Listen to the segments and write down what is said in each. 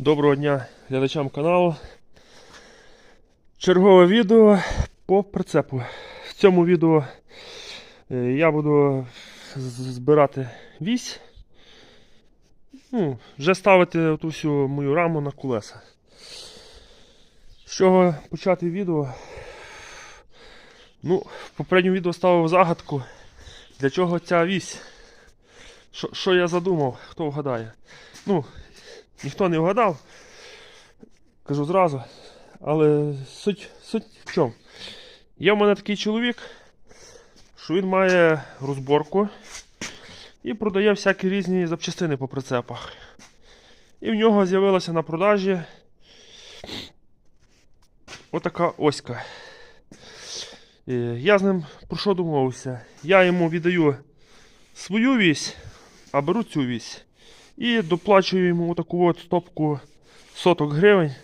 Доброго дня глядачам каналу. Чергове відео по прицепу. В цьому відео е, я буду збирати вісь. Ну, вже ставити ту всю мою раму на колеса. З чого почати відео? Ну, в попередньому відео ставив загадку, для чого ця вісь. Що, я задумав, хто вгадає. Ну, ніхто не вгадав. Кажу зразу. Але суть, суть в чому? Є в мене такий чоловік, що він має розборку і продає всякі різні запчастини по прицепах. І в нього з'явилася на продажі отака оська. Е, Я з ним про що домовився? Я йому віддаю свою вісь, а беру цю вісь. І доплачую йому таку от стопку соток гривень.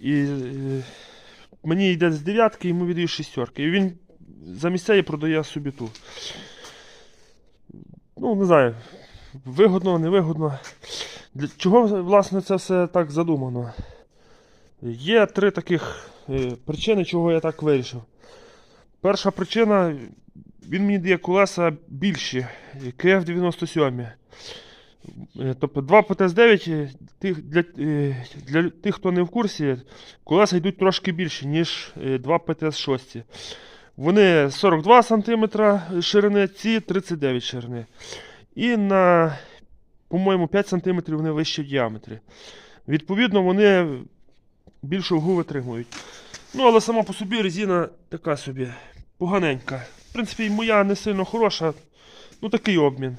І е, мені йде з дев'ятки, йому віддаю шістерки. І він замість цієї продає собі ту. Ну, не знаю, вигодно, невигодно. Для чого, власне, це все так задумано? Є три таких е, причини, чого я так вирішив. Перша причина, він мені дає колеса більші, КФ-97. Е, Тобто 2 ПТС-9 е, тих, для, е, для тих, хто не в курсі, колеса йдуть трошки більші, ніж е, 2 ПТС-6. Вони 42 см ширини, ці 39 ширини. І на, по-моєму, 5 см вони вищі в діаметрі. Відповідно, вони більшу вагу витримують. Ну, але сама по собі резина така собі, поганенька. В принципі, моя не сильно хороша. Ну, такий обмін.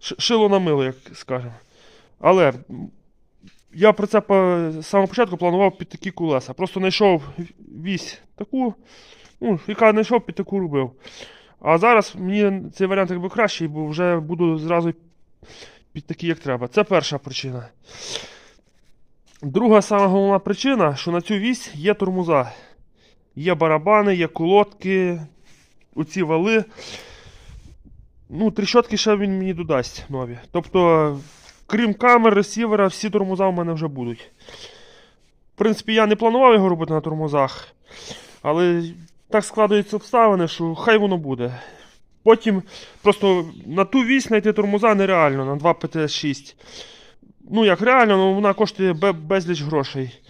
Шило на мило, як скажемо. Але я про це по самого початку планував під такі колеса. Просто знайшов вісь таку, ну, яка знайшов під таку робив. А зараз мені цей варіант якби кращий, бо вже буду зразу під такі, як треба. Це перша причина. Друга сама головна причина, що на цю вісь є тормоза. Є барабани, є колодки, оці вали. Ну, тріщотки ще він мені додасть нові. Тобто, крім камер, ресівера, всі тормоза в мене вже будуть. В принципі, я не планував його робити на тормозах, але так складаються обставини, що хай воно буде. Потім просто на ту вісь знайти тормоза нереально, на 2 ПТС-6. Ну, як реально, ну, вона коштує безліч грошей.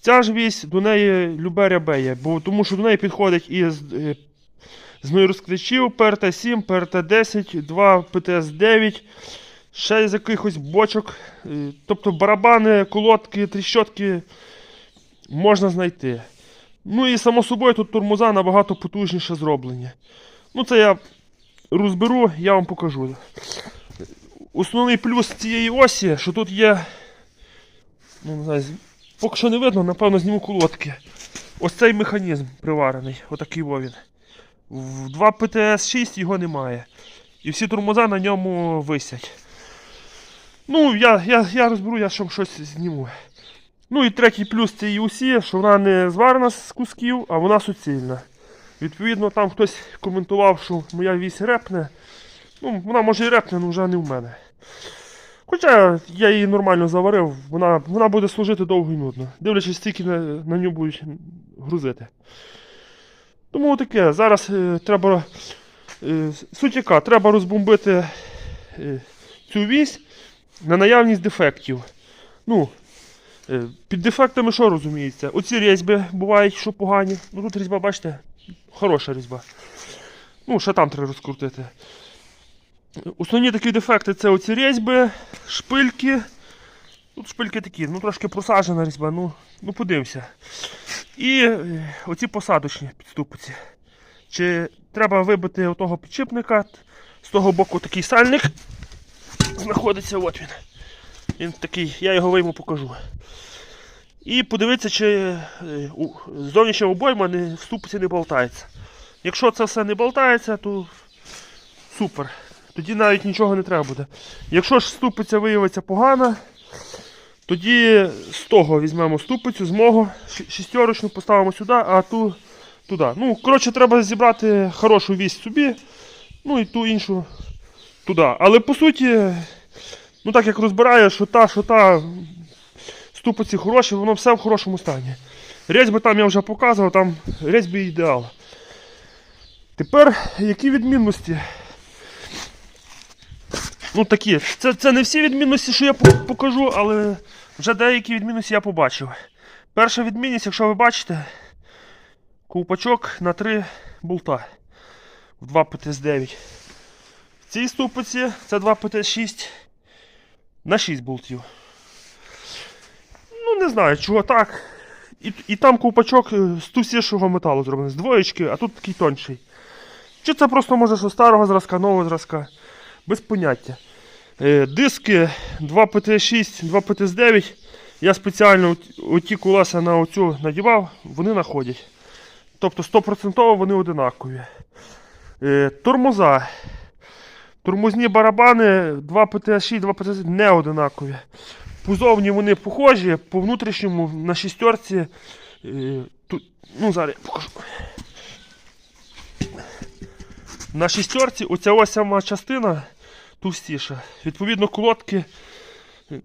Ця ж вісь до неї любе рябеє, бо тому що до неї підходить і з, е, розкричів ПРТ-7, ПРТ-10, 2 ПТС-9, ще з якихось бочок. Е, Тобто барабани, колодки, тріщотки можна знайти. Ну і само собою тут тормоза набагато потужніше зроблені. Ну це я розберу, я вам покажу. Основний плюс цієї осі, що тут є. Ну, не знаю, поки що не видно, напевно, зніму колодки. Ось цей механізм приварений, отакий во він. В 2 ПТС-6 його немає. І всі тормоза на ньому висять. Ну, я, я, я розберу, я ще щось зніму. Ну і третій плюс цієї усі, що вона не зварена з кусків, а вона суцільна. Відповідно, там хтось коментував, що моя вісь репне. Ну, вона може і репне, але вже не в мене. Хоча я її нормально заварив, вона, вона буде служити довго і нудно. Дивлячись, скільки на, на нього будуть грузити. Тому таке, зараз е, треба. Е, суть яка, треба розбомбити е, цю вісь на наявність дефектів. Ну, е, під дефектами що розуміється? Оці різьби бувають, що погані. Ну тут різьба, бачите, хороша різьба. Ну, ще там треба розкрутити. Основні такі дефекти це оці різьби, шпильки. Тут шпильки такі, ну трошки просаджена різьба, ну, ну подивимося. І е, оці посадочні підступиці. Чи треба вибити отого підшипника, з того боку такий сальник знаходиться, от він. Він такий, я його вийму покажу. І подивитися, чи е, зовнішня обойма не в ступиці не болтається. Якщо це все не болтається, то супер. Тоді навіть нічого не треба буде. Якщо ж ступиця виявиться погана, тоді з того візьмемо ступицю, з мого шістерочну поставимо сюди, а ту туди. Ну, коротше, треба зібрати хорошу вісь собі, ну і ту іншу туди. Але по суті, Ну так як розбираю, що та, що та ступиці хороші, воно все в хорошому стані. Резьби там я вже показував, там резьби ідеал. Тепер які відмінності? Ну такі. Це, це не всі відмінності, що я покажу, але вже деякі відмінності я побачив. Перша відмінність, якщо ви бачите, ковпачок на 3 болта в 2 ПТС-9. В цій ступиці це 2 ПТС-6 на 6 болтів. Ну, не знаю, чого так. І, і там ковпачок е, з тусішого металу зроблений, з двоєчки, а тут такий тонший. Чи це просто може що старого зразка, нового зразка? Без поняття. Е, диски 2 ПТ6, 2 ПТС9. Я спеціально от- оті колеса на оцю надівав, вони находять. Тобто 100% вони одинакові. Е, тормоза. Тормозні барабани 2 ПТС6, 2 ПТС не одинакові. Позовні вони похожі, по внутрішньому на шістерці. Е, тут, ну, зараз я покажу. На шістерці оця ось сама частина товстіша. Відповідно, колодки,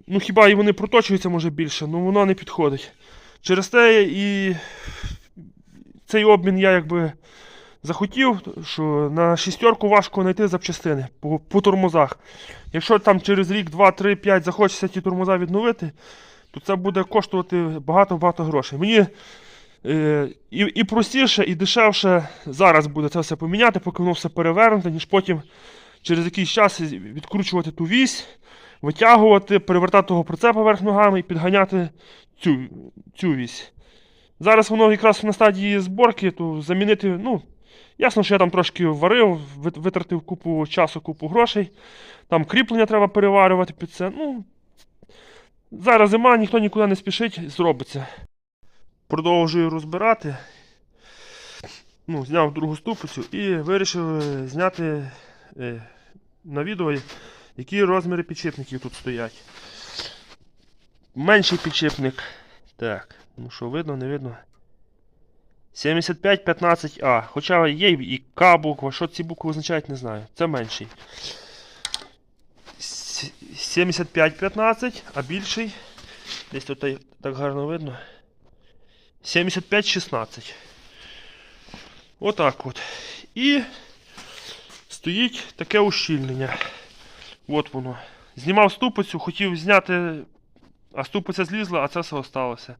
ну хіба і вони проточуються може більше, але воно не підходить. Через те і цей обмін я якби захотів, що на шістерку важко знайти запчастини по, по тормозах. Якщо там через рік, 2, 3, 5 захочеться ті тормоза відновити, то це буде коштувати багато-багато грошей. Мені е, і, і простіше, і дешевше зараз буде це все поміняти, поки воно все перевернуте, ніж потім через якийсь час відкручувати ту вісь, витягувати, перевертати того прицепа верх ногами і підганяти цю, цю вісь. Зараз воно якраз на стадії зборки, то замінити, ну, ясно, що я там трошки варив, витратив купу часу, купу грошей. Там кріплення треба переварювати під це. Ну, зараз зима, ніхто нікуди не спішить, зробиться. Продовжую розбирати. Ну, зняв другу ступицю і вирішив зняти е, на які розміри підшипників тут стоять. Менший підшипник. Так, ну що, видно, не видно. 7515А. Хоча є і К буква, що ці букви означають, не знаю. Це менший. С- 7515, а більший. Десь тут так гарно видно. 7516. Отак от. І стоїть таке ущільнення. От воно. Знімав ступицю, хотів зняти, а ступиця злізла, а це все осталося.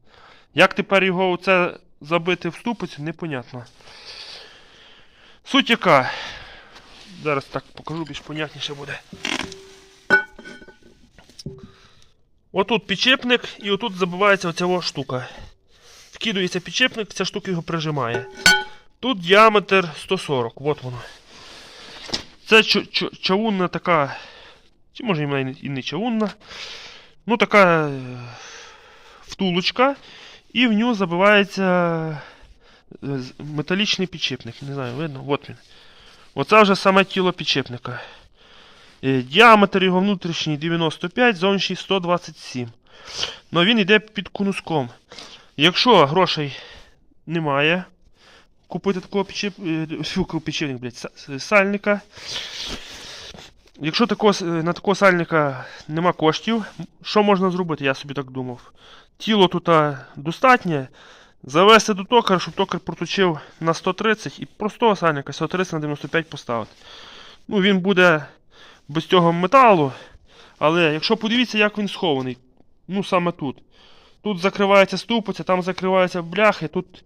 Як тепер його оце забити в ступицю, непонятно. Суть яка. Зараз так покажу, більш понятніше буде. Отут підчепник і отут забивається оця штука. Вкидується підчепник, ця штука його прижимає. Тут діаметр 140, от воно. Це чу- чу- чавунна така. Чи може і не- чавунна. Ну, така е, втулочка. І в нього забивається е, металічний підшипник. Не знаю, видно? От він. Оце вже саме тіло підшипника. Е, Діаметр його внутрішній 95, зовнішній 127. Ну він йде під конуском. Якщо грошей немає, купити такого підшип... е, фу, блядь, сальника. Якщо такого, с- е, на такого сальника нема коштів, що можна зробити, я собі так думав. Тіло тут достатнє. Завести до токара, щоб токар проточив на 130 і простого сальника 130 на 95 поставити. Ну, він буде без цього металу. Але якщо подивіться, як він схований, ну саме тут. Тут закривається ступиця, там закриваються бляхи, тут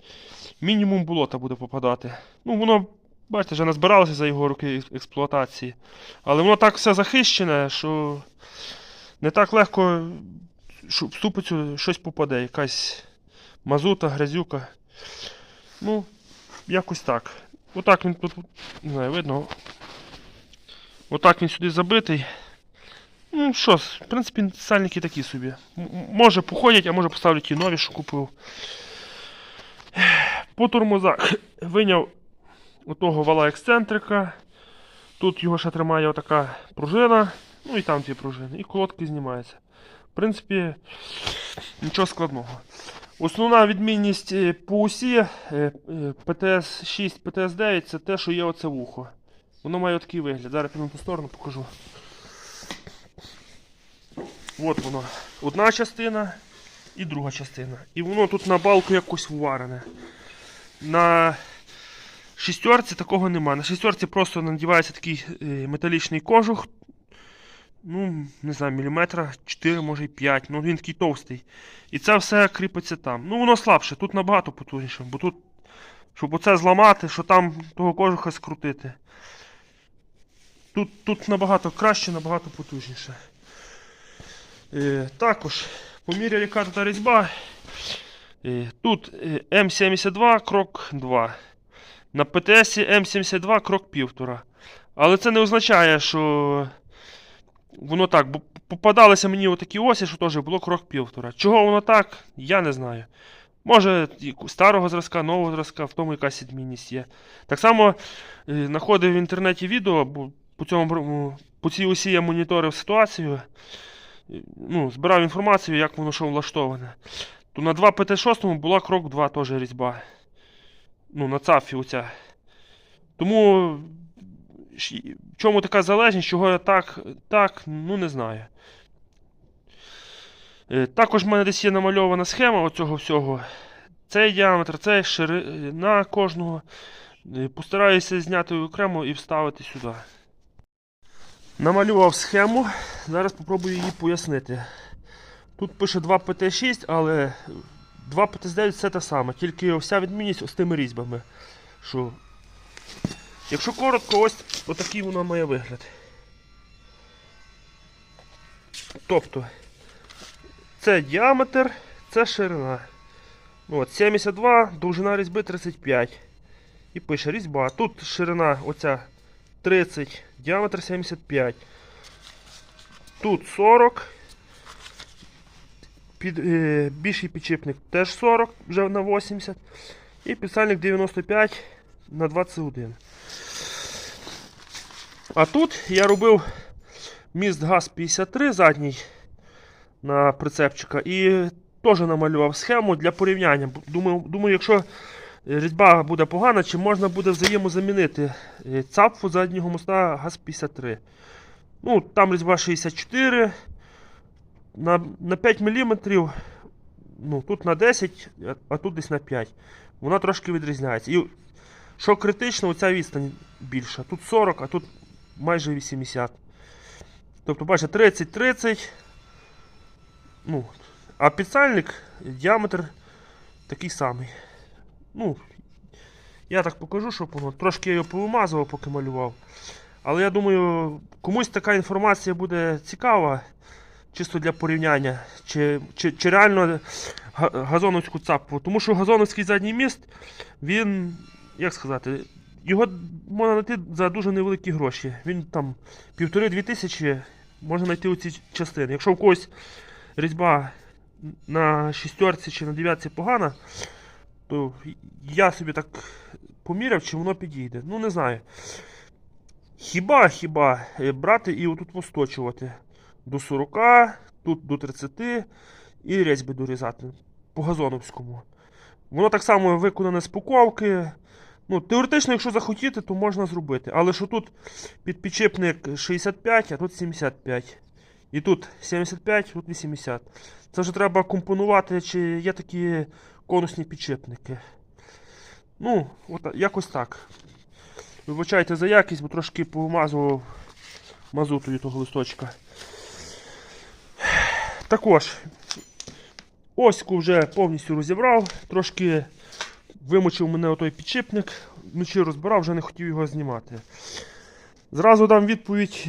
мінімум болота буде попадати. Ну, воно, бачите, вже назбиралося за його роки експлуатації. Але воно так все захищене, що не так легко що в ступицю щось попаде, якась мазута, грязюка. Ну, якось так. Отак він тут, не знаю, видно. Отак він сюди забитий. Ну що, в принципі, сальники такі собі. Може походять, а може поставлю ті нові, що купив. По тормозах виняв отого вала ексцентрика. Тут його ще тримає отака пружина. Ну і там ті пружини. І колодки знімаються. В принципі, нічого складного. Основна відмінність е, по усі е, е, ПТС-6, ПТС-9 це те, що є оце вухо. Воно має такий вигляд. Зараз піду ту сторону покажу. От воно. Одна частина і друга частина. І воно тут на балку якось вварене. На шістерці такого нема. На шістерці просто надівається такий е, металічний кожух. Ну, не знаю, міліметра 4, може і 5. Ну він такий товстий. І це все кріпиться там. Ну воно слабше, тут набагато потужніше, бо тут, щоб оце зламати, що там того кожуха скрутити. Тут, тут набагато краще, набагато потужніше. Е, також, по мірі яка тут різьба, е, тут е, М72 крок 2. На ПТС М72 крок 1,5. Але це не означає, що воно так, бо попадалися мені отакі осі, що теж було крок 1,5. Чого воно так, я не знаю. Може, старого зразка, нового зразка, в тому якась відмінність є. Так само знаходив в інтернеті відео, бо по, цьому, по цій осі я моніторив ситуацію. Ну, збирав інформацію, як воно що влаштоване. То на 2 ПТ-6 була крок 2 теж різьба. Ну, на цафі оця. Тому в чому така залежність, чого я так, так, ну не знаю. Е, Також в мене десь є намальована схема оцього всього. Цей діаметр, цей ширина кожного. Е, Постараюся зняти окремо і вставити сюди. Намалював схему. Зараз спробую її пояснити. Тут пише 2 ПТ6, але 2 ПТ9 все те саме, тільки вся відмінність з тими різьбами. Що Якщо коротко, ось отакий воно має вигляд. Тобто, це діаметр, це ширина. Ну, От, 72, довжина різьби 35. І пише різьба. Тут ширина оця 30, діаметр 75. Тут 40. Під, е, більший підшипник теж 40, вже на 80. І підсальник 95 на 21. А тут я робив міст ГАЗ-53 задній на прицепчика і теж намалював схему для порівняння. Думаю, думаю, якщо різьба буде погана, чи можна буде взаємозамінити е, цапфу заднього моста ГАЗ-53. Ну, там різьба 64 на, на 5 мм, ну, тут на 10, а- тут десь на 5. Вона трошки відрізняється. І що критично, оця відстань більша. Тут 40, а тут майже 80. Тобто, бачите, 30-30. Ну, а підсальник, діаметр такий самий. Ну, я так покажу, щоб воно. Трошки я його повимазував, поки малював. Але я думаю, комусь така інформація буде цікава, чисто для порівняння. Чи, чи, чи реально газоновську цапу. Тому що газоновський задній міст, він, як сказати, його можна знайти за дуже невеликі гроші. Він там півтори-дві тисячі можна знайти у цій частини. Якщо в когось різьба на шістерці чи на дев'ятці погана, то я собі так поміряв, чи воно підійде. Ну, не знаю. Хіба, хіба е, брати і отут посточувати до 40, тут до 30 і різьби дорізати по газоновському. Воно так само виконане з пуковки. Ну, теоретично, якщо захотіти, то можна зробити. Але що тут під підшипник 65, а тут 75. І тут 75, тут 80. Це вже треба компонувати, чи є такі конусні підшипники. Ну, от якось так. Вибачайте за якість, бо трошки помазував мазутою того листочка. Також оську вже повністю розібрав, трошки вимочив мене отой підшипник, вночі розбирав, вже не хотів його знімати. Зразу дам відповідь,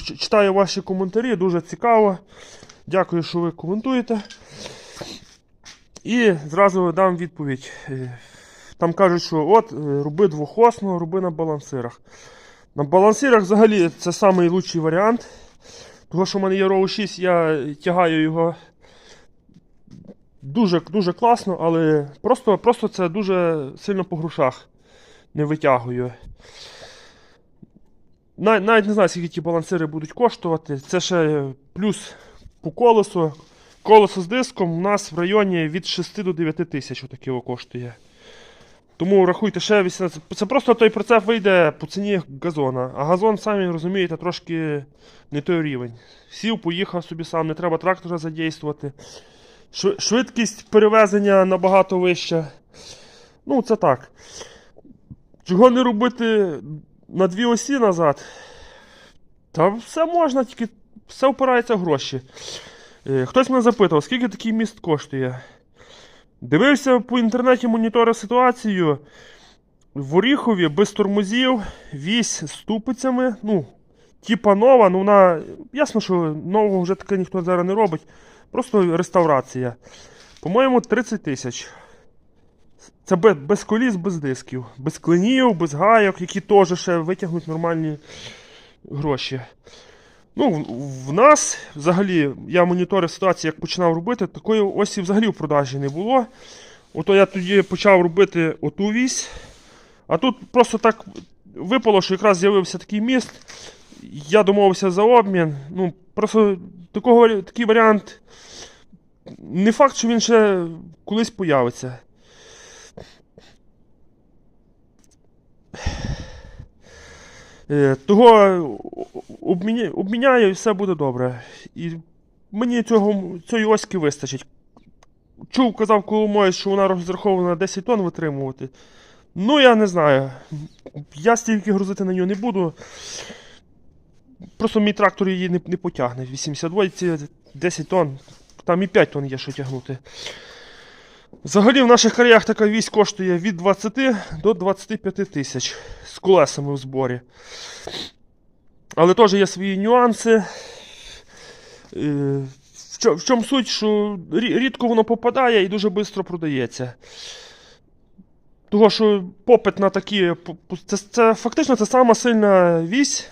читаю ваші коментарі, дуже цікаво. Дякую, що ви коментуєте. І зразу дам відповідь. Е, Там кажуть, що от, е, роби двохосно, роби на балансирах. На балансирах взагалі це найкращий варіант. Того, що в мене є Row 6, я тягаю його дуже, дуже класно, але просто, просто це дуже сильно по грошах не витягую. Нав- Навіть не знаю, скільки ті балансири будуть коштувати. Це ще плюс по колесу. Колесо з диском у нас в районі від 6 до 9 тисяч отаке коштує. Тому рахуйте ще 18. Це просто той прицеп вийде по ціні газона. А газон, самі розумієте, трошки не той рівень. Сів, поїхав собі сам, не треба трактора задействувати. Швидкість перевезення набагато вища. Ну, це так. Чого не робити на дві осі назад? Та все можна, тільки все впирається в гроші. Е, Хтось мене запитав, скільки такий міст коштує. Дивився по інтернеті моніторив ситуацію. В Оріхові без тормозів, вісь з ступицями. Ну, типа нова, ну вона. Ясно, що нового вже таке ніхто зараз не робить. Просто реставрація. По-моєму, 30 тисяч. Це без, коліс, без дисків, без клинів, без гайок, які теж ще витягнуть нормальні гроші. Ну, в, в нас взагалі, я моніторив ситуацію, як починав робити, такої осі взагалі в продажі не було. Ото я тоді почав робити оту вісь. А тут просто так випало, що якраз з'явився такий міст. Я домовився за обмін. Ну, просто такого, такий варіант. Не факт, що він ще колись появиться. Того обміня- обміняю і все буде добре. І мені цього, цієї оськи вистачить. Чув, казав Коломоєць, що вона розрахована на 10 тонн витримувати. Ну, я не знаю. Я стільки грузити на нього не буду. Просто мій трактор її не, не потягне. 82 10 тонн. Там і 5 тонн є, що тягнути. Взагалі в наших краях така вісь коштує від 20 до 25 тисяч з колесами в зборі. Але теж є свої нюанси. Е, В чому суть, що рідко воно попадає і дуже швидко продається. Того, що попит на такі. Це, це фактично це сама сильна вісь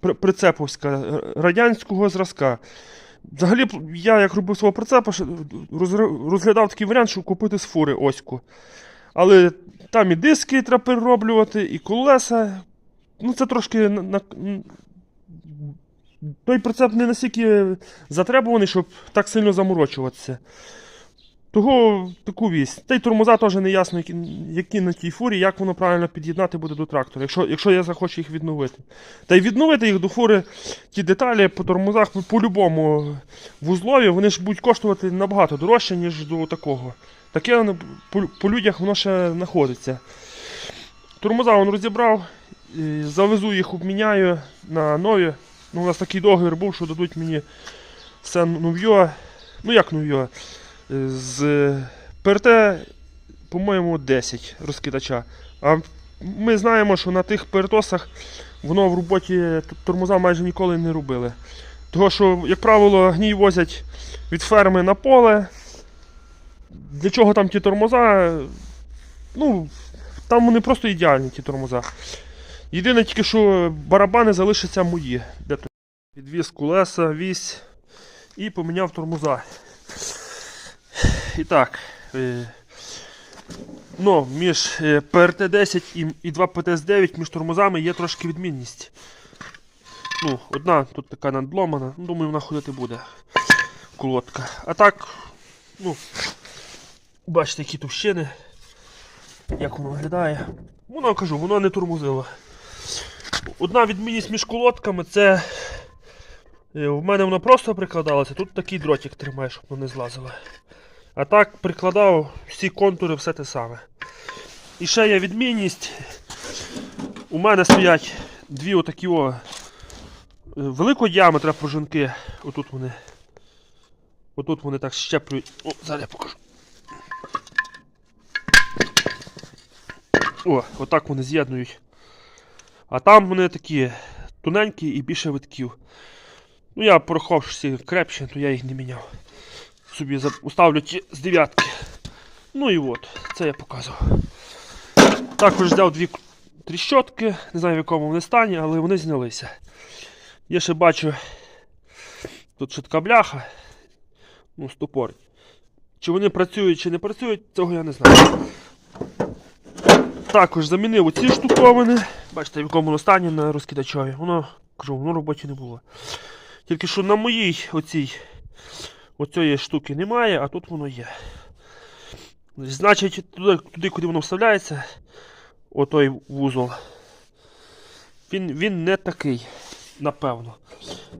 прицеповська радянського зразка. Взагалі, я як робив свого прицепа, розглядав такий варіант, щоб купити з фури оську. Але там і диски треба перероблювати, і колеса. Ну, це трошки на, той прицеп не настільки затребуваний, щоб так сильно заморочуватися. Того таку вісь. Та й тормоза теж не ясно, які, які на тій фурі, як воно правильно під'єднати буде до трактора, якщо, якщо я захочу їх відновити. Та й відновити їх до фури, ті деталі по тормозах по- по-любому вузлові, вони ж будуть коштувати набагато дорожче, ніж до такого. Таке по, по людях воно ще знаходиться. Тормоза він розібрав, завезу їх, обміняю на нові. Ну, у нас такий договір був, що дадуть мені все нов'є. Ну як нов'є? З ПРТ, по-моєму, 10 розкидача. А ми знаємо, що на тих пертосах воно в роботі тормоза майже ніколи не робили. Того, що, як правило, гній возять від ферми на поле. Для чого там ті тормоза? Ну, там вони просто ідеальні, ті тормоза. Єдине тільки, що барабани залишаться мої. Підвіз колеса, вісь і поміняв тормоза. І так. Е, ну, між е, ПРТ-10 і, і 2 ПТС-9 між тормозами є трошки відмінність. Ну, одна тут така надломана, ну, думаю, вона ходити буде. Колодка. А так, ну, бачите, які товщини. Як воно виглядає. Воно кажу, воно не тормозило. Одна відмінність між колодками це. е, В мене воно просто прикладалося, тут такий дротик тримає, щоб воно не злазило. А так прикладав всі контури, все те саме. І ще є відмінність. У мене стоять дві отакі о, великого діаметра пружинки. Отут вони. Отут вони так щеплюють. О, зараз я покажу. О, отак вони з'єднують. А там вони такі тоненькі і більше витків. Ну я порахував, що всі крепші, то я їх не міняв. Собі уставлю ті з дев'ятки. Ну і от, це я показував. Також взяв дві тріщотки, не знаю в якому вони стані, але вони знялися. Я ще бачу, тут така бляха. Ну, стопор. Чи вони працюють, чи не працюють, цього я не знаю. Також замінив оці штуковини. Бачите, в якому воно стані на розкидачові. Воно, кажу, воно роботі не було. Тільки що на моїй оцій оцієї штуки немає, а тут воно є. Значить, туди, туди куди воно вставляється, отой вузол, він, він не такий, напевно.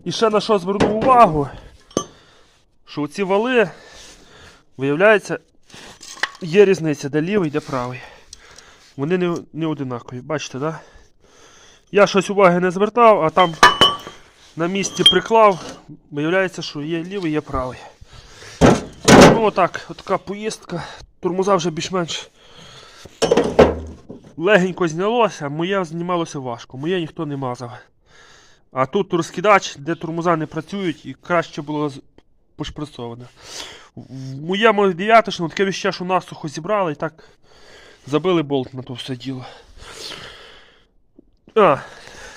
І ще на що звернув увагу, що ці вали, виявляється, є різниця, де лівий, де правий. Вони не, не одинакові, бачите, так? Да? Я щось уваги не звертав, а там на місці приклав, виявляється, що є лівий, є правий. Ну отак, отака поїздка. Тормоза вже більш-менш легенько знялося, моє знімалося важко, моє ніхто не мазав. А тут розкидач, де тормоза не працюють і краще було пошприцоване. В моєму дев'яточному таке віще, що насухо зібрали і так забили болт на то все діло. А,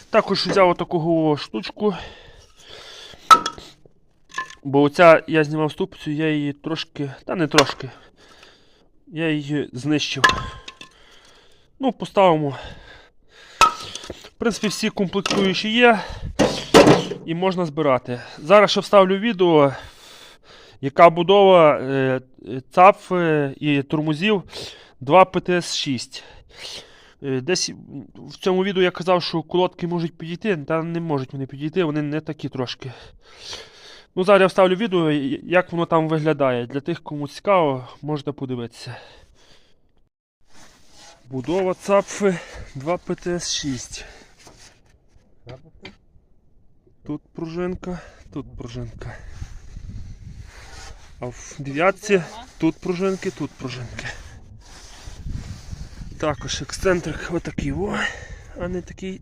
також взяв отаку штучку. Бо оця я знімав ступицю, я її трошки, та не трошки. Я її знищив. Ну, поставимо. В принципі, всі комплектуючі є. І можна збирати. Зараз ще вставлю відео, яка будова е, ЦАП е, і тормозів 2 ПТС-6. Е, Десь в цьому відео я казав, що колодки можуть підійти, та не можуть вони підійти, вони не такі трошки. Ну, зараз я вставлю відео, як воно там виглядає. Для тих, кому цікаво, можете подивитися. Будова ЦАПФи 2 ПТС-6. Тут пружинка, тут пружинка. А в дев'ятці тут пружинки, тут пружинки. Також ексцентрик отакий о, а не такий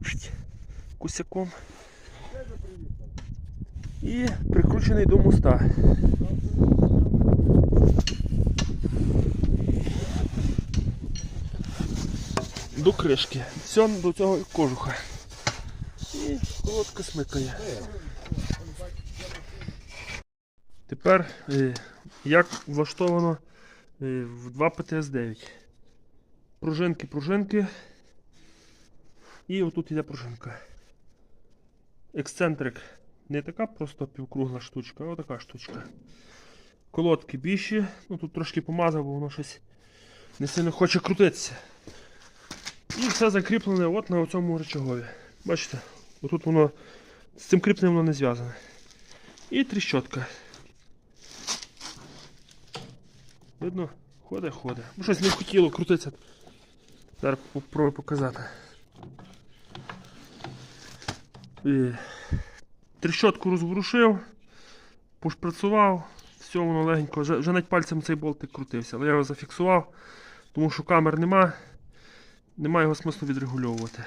кусяком. І прикручений до моста. До кришки. Все до цього кожуха. І колодка смикає. Тепер е, як влаштовано е, в 2 ПТС-9. Пружинки, пружинки. І отут іде пружинка. Ексцентрик не така просто півкругла штучка, а отака штучка. Колодки більші. Ну тут трошки помазав, бо воно щось не сильно хоче крутитися. І все закріплене от на цьому рычагові. Бачите? Отут воно з цим кріпленням воно не зв'язане. І тріщотка. Видно? Ходить, ходить. Ну щось не хотіло крутитися. Зараз попробую показати. І... Тріщотку розворушив, пошпрацював, все воно легенько. Вже, вже навіть пальцем цей болтик крутився, але я його зафіксував, тому що камер нема, немає його смислу відрегульовувати.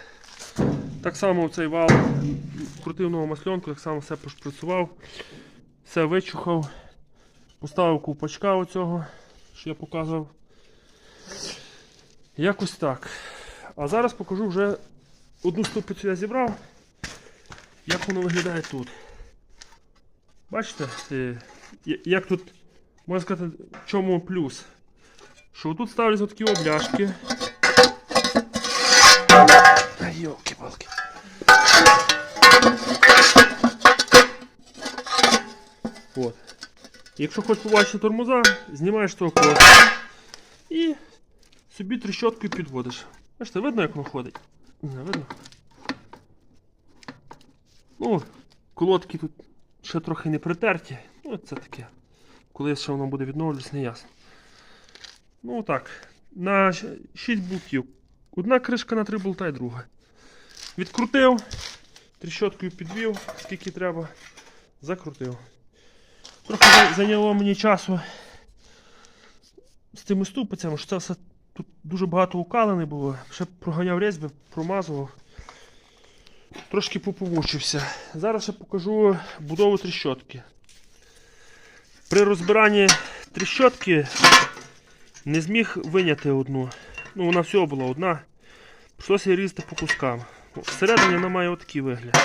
Так само цей вал крутив нову масленку, так само все пошпрацював, все вичухав, поставив ковпачка оцього, що я показував. Якось так. А зараз покажу вже одну ступицю я зібрав. Як воно виглядає тут? Бачите, е, як тут, можна сказати, в чому плюс? Що тут ставляться такі обляшки. Ай, йолки-палки. От. Якщо хочеш побачити тормоза, знімаєш того колоса і собі тріщоткою підводиш. Бачите, видно, як воно ходить? Не видно? Ну, колодки тут ще трохи не притерті. Ну, це таке. Коли ще воно буде відновлюватися, не ясно. Ну так. На 6 болтів. Одна кришка на 3 болта і друга. Відкрутив, тріщоткою підвів, скільки треба. Закрутив. Трохи зайняло мені часу з тими ступицями, що це все тут дуже багато укалене було. Ще проганяв різьби, промазував. Трошки попомучився. Зараз я покажу будову тріщотки. При розбиранні тріщотки не зміг виняти одну. Ну, вона всього була одна. Прийшлося її різати по кускам. Всередині вона має отакий вигляд.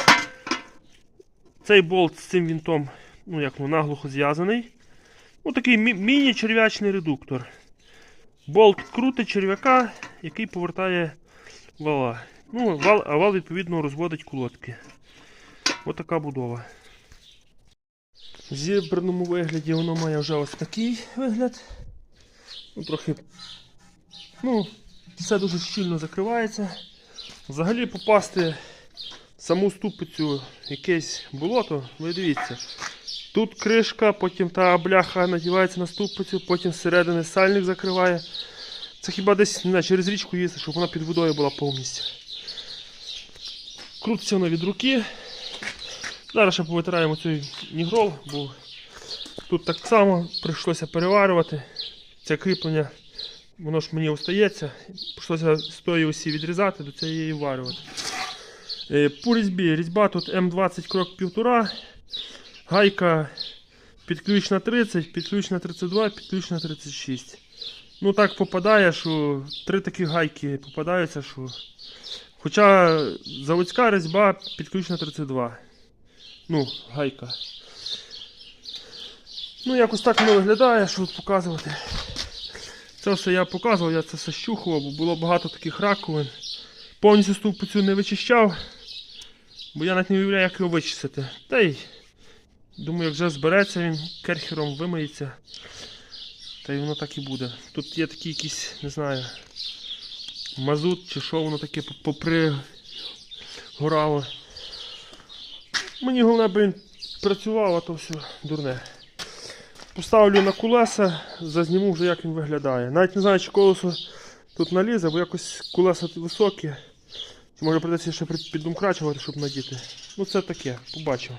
Цей болт з цим вінтом, ну як ну, наглухо зв'язаний. Ну, такий мі- міні-черв'ячний редуктор. Болт крутить черв'яка, який повертає вала. Ну, вал, а вал, відповідно, розводить колодки. Ось така будова. В зібраному вигляді воно має вже ось такий вигляд. Ну, трохи. Ну, все дуже щільно закривається. Взагалі попасти в саму ступицю якесь болото, ви дивіться. Тут кришка, потім та бляха надівається на ступицю, потім зсередини сальник закриває. Це хіба десь не знаю, через річку їсти, щоб вона під водою була повністю. Крутиться воно від руки. Зараз ще повитираємо цей нігрол, бо тут так само прийшлося переварювати. Це кріплення, воно ж мені остається. Прийшлося з тої осі відрізати, до цієї варювати. Е, По різьбі. Різьба тут М20 крок 1,5. Гайка підключна 30, підключна 32, підключна 36. Ну так попадає, що три такі гайки попадаються, що. Хоча заводська різьба підключна 32. Ну, гайка. Ну, якось так воно виглядає, що показувати. Це все я показував, я це все щухував, бо було багато таких раковин. Повністю стовпицю не вичищав, бо я навіть не уявляю, як його вичистити. Та й думаю, як вже збереться він керхером вимиється. Та й воно так і буде. Тут є такі якісь, не знаю, мазут чи що воно таке попригорало. Мені головне, аби він працював, а то все дурне. Поставлю на колеса, зазніму вже як він виглядає. Навіть не знаю, чи колесо тут налізе, бо якось колеса високі. Може придеться ще під- піддумкрачувати, щоб надіти. Ну це таке, побачимо.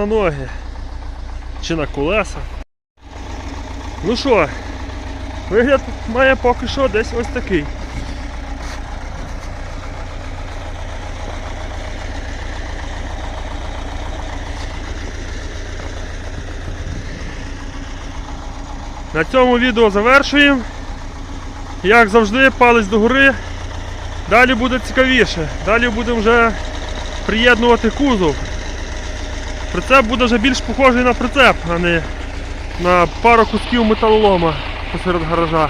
На ноги. Чи на колеса. Ну що, вигляд має поки що десь ось такий. На цьому відео завершуємо. Як завжди, палець догори. Далі буде цікавіше. Далі будемо вже приєднувати кузов. Прицеп буде вже більш похожий на прицеп, а не на пару кусків металолома посеред гаража.